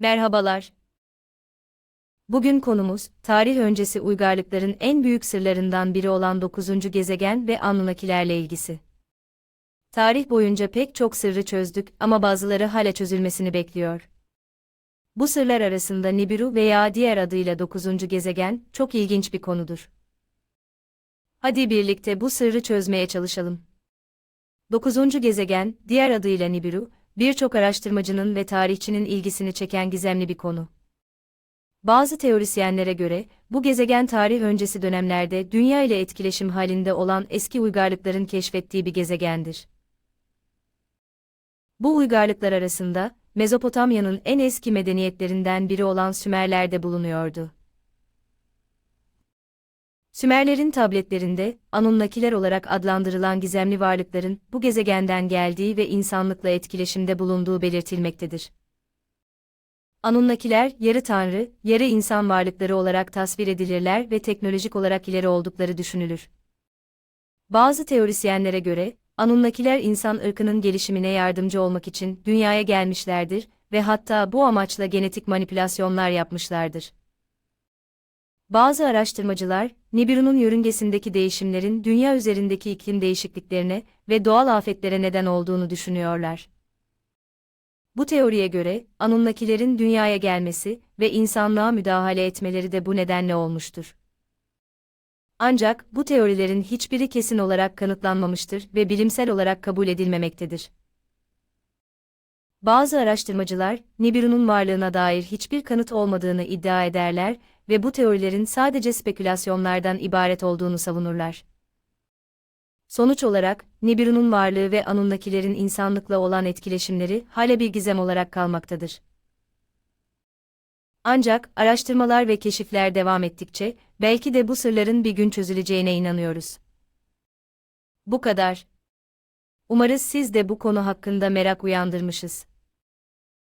Merhabalar. Bugün konumuz, tarih öncesi uygarlıkların en büyük sırlarından biri olan 9. gezegen ve Anunnakilerle ilgisi. Tarih boyunca pek çok sırrı çözdük ama bazıları hala çözülmesini bekliyor. Bu sırlar arasında Nibiru veya diğer adıyla 9. gezegen çok ilginç bir konudur. Hadi birlikte bu sırrı çözmeye çalışalım. 9. gezegen, diğer adıyla Nibiru, birçok araştırmacının ve tarihçinin ilgisini çeken gizemli bir konu. Bazı teorisyenlere göre, bu gezegen tarih öncesi dönemlerde Dünya ile etkileşim halinde olan eski uygarlıkların keşfettiği bir gezegendir. Bu uygarlıklar arasında, Mezopotamya'nın en eski medeniyetlerinden biri olan Sümerler de bulunuyordu. Sümerlerin tabletlerinde, Anunnakiler olarak adlandırılan gizemli varlıkların bu gezegenden geldiği ve insanlıkla etkileşimde bulunduğu belirtilmektedir. Anunnakiler, yarı tanrı, yarı insan varlıkları olarak tasvir edilirler ve teknolojik olarak ileri oldukları düşünülür. Bazı teorisyenlere göre, Anunnakiler insan ırkının gelişimine yardımcı olmak için dünyaya gelmişlerdir ve hatta bu amaçla genetik manipülasyonlar yapmışlardır. Bazı araştırmacılar, Nibiru'nun yörüngesindeki değişimlerin dünya üzerindeki iklim değişikliklerine ve doğal afetlere neden olduğunu düşünüyorlar. Bu teoriye göre, Anunnakilerin dünyaya gelmesi ve insanlığa müdahale etmeleri de bu nedenle olmuştur. Ancak bu teorilerin hiçbiri kesin olarak kanıtlanmamıştır ve bilimsel olarak kabul edilmemektedir. Bazı araştırmacılar, Nibiru'nun varlığına dair hiçbir kanıt olmadığını iddia ederler ve bu teorilerin sadece spekülasyonlardan ibaret olduğunu savunurlar. Sonuç olarak, Nibiru'nun varlığı ve Anunnakilerin insanlıkla olan etkileşimleri hala bir gizem olarak kalmaktadır. Ancak, araştırmalar ve keşifler devam ettikçe, belki de bu sırların bir gün çözüleceğine inanıyoruz. Bu kadar. Umarız siz de bu konu hakkında merak uyandırmışız.